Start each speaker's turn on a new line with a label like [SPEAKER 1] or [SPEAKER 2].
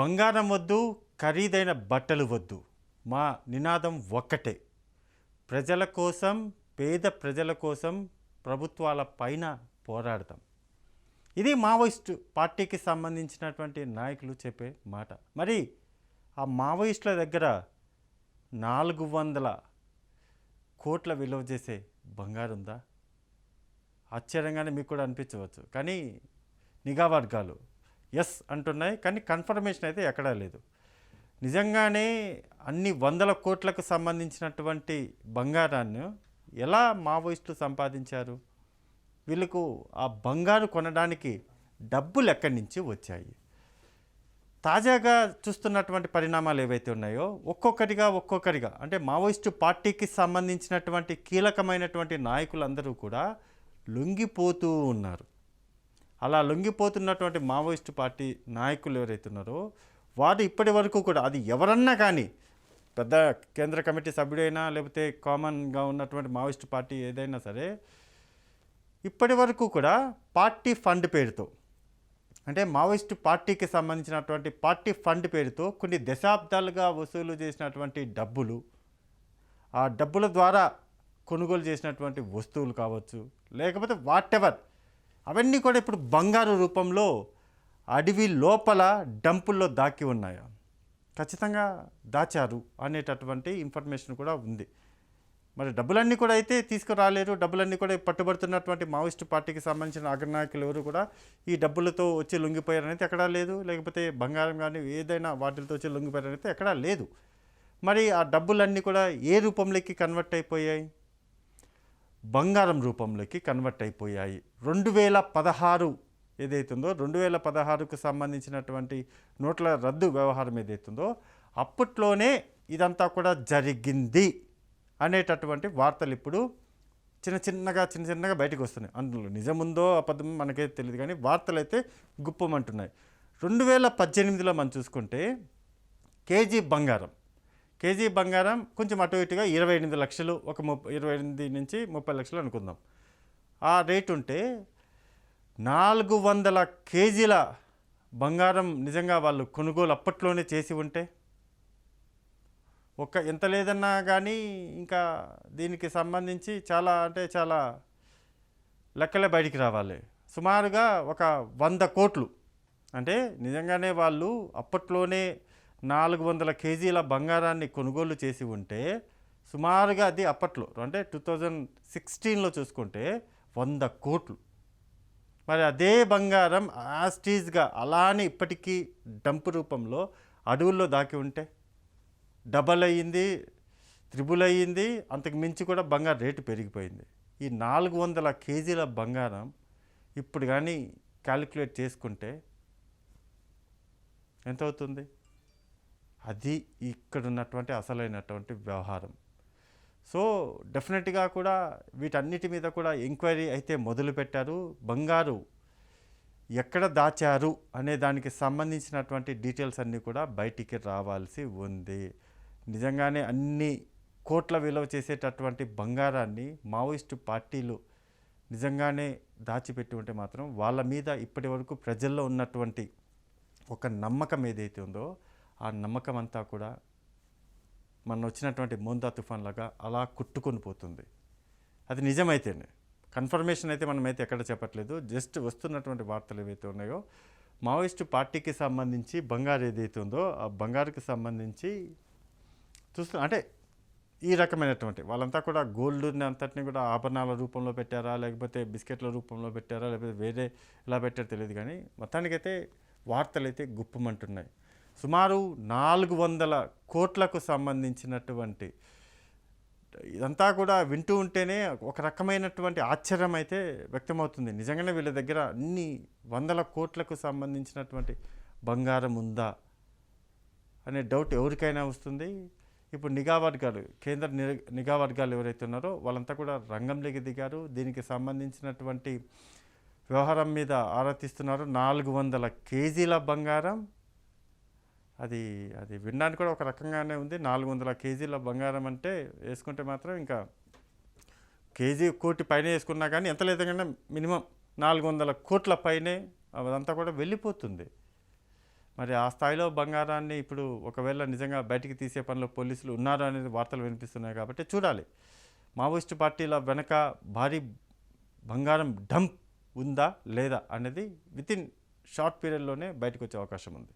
[SPEAKER 1] బంగారం వద్దు ఖరీదైన బట్టలు వద్దు. మా నినాదం ఒక్కటే. ప్రజల కోసం పేద ప్రజల కోసం ప్రభుత్వాల పైన పోరాడతాం. ఇది మావోయిస్ట్ పార్టీకి సంబంధించినటువంటి నాయకులు చెప్పే మాట. మరి ఆ మావోయిస్టుల దగ్గర నాలుగు వందల కోట్ల విలువ చేసే బంగారు ఉందా? ఆశ్చర్యంగానే మీకు కూడా అనిపించవచ్చు. కానీ నిఘా వర్గాలు ఎస్ అంటున్నాయి కానీ కన్ఫర్మేషన్ అయితే ఎక్కడా లేదు. నిజంగానే అన్ని వందల కోట్లకు సంబంధించినటువంటి బంగారాన్ని ఎలా మావోయిస్టులు సంపాదించారు? వీళ్ళకు ఆ బంగారు కొనడానికి డబ్బులు ఎక్కడి నుంచి వచ్చాయి? తాజాగా చూస్తున్నటువంటి పరిణామాలు ఏవైతే ఉన్నాయో ఒక్కొక్కటిగా ఒక్కొక్కటిగా అంటే మావోయిస్టు పార్టీకి సంబంధించినటువంటి కీలకమైనటువంటి నాయకులందరూ కూడా లొంగిపోతూ ఉన్నారు. అలా లొంగిపోతున్నటువంటి మావోయిస్టు పార్టీ నాయకులు ఎవరైతే ఉన్నారో వారు ఇప్పటి వరకు కూడా అది ఎవరన్నా కానీ పెద్ద కేంద్ర కమిటీ సభ్యుడైనా లేకపోతే కామన్గా ఉన్నటువంటి మావోయిస్టు పార్టీ ఏదైనా సరే ఇప్పటి వరకు కూడా పార్టీ ఫండ్ పేరుతో అంటే మావోయిస్టు పార్టీకి సంబంధించినటువంటి పార్టీ ఫండ్ పేరుతో కొన్ని దశాబ్దాలుగా వసూలు చేసినటువంటి డబ్బులు ఆ డబ్బుల ద్వారా కొనుగోలు చేసినటువంటి వస్తువులు కావచ్చు లేకపోతే వాట్ ఎవర్ అవన్నీ కూడా ఇప్పుడు బంగారు రూపంలో అడవి లోపల డంపుల్లో దాకి ఉన్నాయా. ఖచ్చితంగా దాచారు అనేటటువంటి ఇన్ఫర్మేషన్ కూడా ఉంది. మరి డబ్బులన్నీ కూడా అయితే తీసుకురాలేరు. డబ్బులన్నీ కూడా పట్టుబడుతున్నటువంటి మావోయిస్టు పార్టీకి సంబంధించిన అగ్రనాయకులు ఎవరు కూడా ఈ డబ్బులతో వచ్చి లొంగిపోయారనైతే ఎక్కడా లేదు. లేకపోతే బంగారం కానీ ఏదైనా వాటితో వచ్చి లొంగిపోయారనైతే ఎక్కడా లేదు. మరి ఆ డబ్బులన్నీ కూడా ఏ రూపంలోకి కన్వర్ట్ అయిపోయాయి? బంగారం రూపంలోకి కన్వర్ట్ అయిపోయాయి. రెండు వేల పదహారు ఏదైతుందో రెండు వేల పదహారుకు సంబంధించినటువంటి నోట్ల రద్దు వ్యవహారం ఏదైతుందో అప్పట్లోనే ఇదంతా కూడా జరిగింది అనేటటువంటి వార్తలు ఇప్పుడు చిన్న చిన్నగా చిన్న చిన్నగా బయటకు వస్తున్నాయి. అందులో నిజముందో అబద్ధం మనకైతే తెలియదు కానీ వార్తలు అయితే గుప్పమంటున్నాయి. రెండు వేల పద్దెనిమిదిలో మనం చూసుకుంటే కేజీ బంగారం కేజీ బంగారం కొంచెం అటు ఇటుగా ఇరవై ఎనిమిది లక్షలు ఒక ముప్పై ఇరవై ఎనిమిది నుంచి ముప్పై లక్షలు అనుకుందాం. ఆ రేట్ ఉంటే నాలుగు వందల కేజీల బంగారం నిజంగా వాళ్ళు కొనుగోలు అప్పట్లోనే చేసి ఉంటే ఒక ఎంత లేదన్నా కానీ ఇంకా దీనికి సంబంధించి చాలా అంటే చాలా లెక్కలే బయటికి రావాలి. సుమారుగా ఒక వంద కోట్లు. అంటే నిజంగానే వాళ్ళు అప్పట్లోనే నాలుగు వందల కేజీల బంగారాన్ని కొనుగోలు చేసి ఉంటే సుమారుగా అది అప్పట్లో అంటే టూ థౌజండ్ సిక్స్టీన్లో చూసుకుంటే వంద కోట్లు. మరి అదే బంగారం యాస్టీజ్గా అలానే ఇప్పటికీ డంప్ రూపంలో అడవుల్లో దాకి ఉంటే డబల్ అయ్యింది త్రిబుల్ అయ్యింది అంతకు మించి కూడా బంగారం రేటు పెరిగిపోయింది. ఈ నాలుగు వందల కేజీల బంగారం ఇప్పుడు కానీ క్యాలిక్యులేట్ చేసుకుంటే ఎంత అవుతుంది అది ఇక్కడ ఉన్నటువంటి అసలైనటువంటి వ్యవహారం. సో డెఫినెట్గా కూడా వీటన్నిటి మీద కూడా ఎంక్వైరీ అయితే మొదలుపెట్టారు. బంగారు ఎక్కడ దాచారు అనే దానికి సంబంధించినటువంటి డీటెయిల్స్ అన్నీ కూడా బయటికి రావాల్సి ఉంది. నిజంగానే అన్ని కోట్ల విలువ చేసేటటువంటి బంగారాన్ని మావోయిస్టు పార్టీలు నిజంగానే దాచిపెట్టి ఉంటే మాత్రం వాళ్ళ మీద ఇప్పటి వరకు ప్రజల్లో ఉన్నటువంటి ఒక నమ్మకం ఏదైతే ఉందో ఆ నమ్మకం అంతా కూడా మన వచ్చినటువంటి మోందా తుఫాన్ లాగా అలా కుట్టుకొని పోతుంది. అది నిజమైతేనే. కన్ఫర్మేషన్ అయితే మనమైతే ఎక్కడ చెప్పట్లేదు. జస్ట్ వస్తున్నటువంటి వార్తలు ఏవైతే ఉన్నాయో మావోయిస్టు పార్టీకి సంబంధించి బంగారు ఏదైతే ఉందో ఆ బంగారుకి సంబంధించి చూస్తూ అంటే ఈ రకమైనటువంటి వాళ్ళంతా కూడా గోల్డ్ అంతటిని కూడా ఆభరణాల రూపంలో పెట్టారా లేకపోతే బిస్కెట్ల రూపంలో పెట్టారా లేకపోతే వేరే ఎలా పెట్టారో తెలియదు కానీ మొత్తానికైతే వార్తలు అయితే గుప్పమంటున్నాయి. సుమారు నాలుగు వందల కోట్లకు సంబంధించినటువంటి ఇదంతా కూడా వింటూ ఉంటేనే ఒక రకమైనటువంటి ఆశ్చర్యం అయితే వ్యక్తమవుతుంది. నిజంగానే వీళ్ళ దగ్గర అన్ని వందల కోట్లకు సంబంధించినటువంటి బంగారం ఉందా అనే డౌట్ ఎవరికైనా వస్తుంది. ఇప్పుడు నిఘా వర్గాలు కేంద్ర నిఘా వర్గాలు ఎవరైతే ఉన్నారో వాళ్ళంతా కూడా రంగంలోకి దిగారు. దీనికి సంబంధించినటువంటి వ్యవహారం మీద ఆరా తీస్తున్నారు. నాలుగు వందల కేజీల బంగారం అది అది వినడానికి కూడా ఒక రకంగానే ఉంది. నాలుగు వందల కేజీల బంగారం అంటే వేసుకుంటే మాత్రం ఇంకా కేజీ కోటి పైన వేసుకున్నా కానీ ఎంత లేదన్నా మినిమం నాలుగు వందల కోట్ల పైనే అదంతా కూడా వెళ్ళిపోతుంది. మరి ఆ స్థాయిలో బంగారాన్ని ఇప్పుడు ఒకవేళ నిజంగా బయటికి తీసే పనిలో పోలీసులు ఉన్నారు అనేది వార్తలు వినిపిస్తున్నాయి కాబట్టి చూడాలి. మావోయిస్టు పార్టీల వెనక భారీ బంగారం డంప్ ఉందా లేదా అనేది వితిన్ షార్ట్ పీరియడ్లోనే బయటకు వచ్చే అవకాశం ఉంది.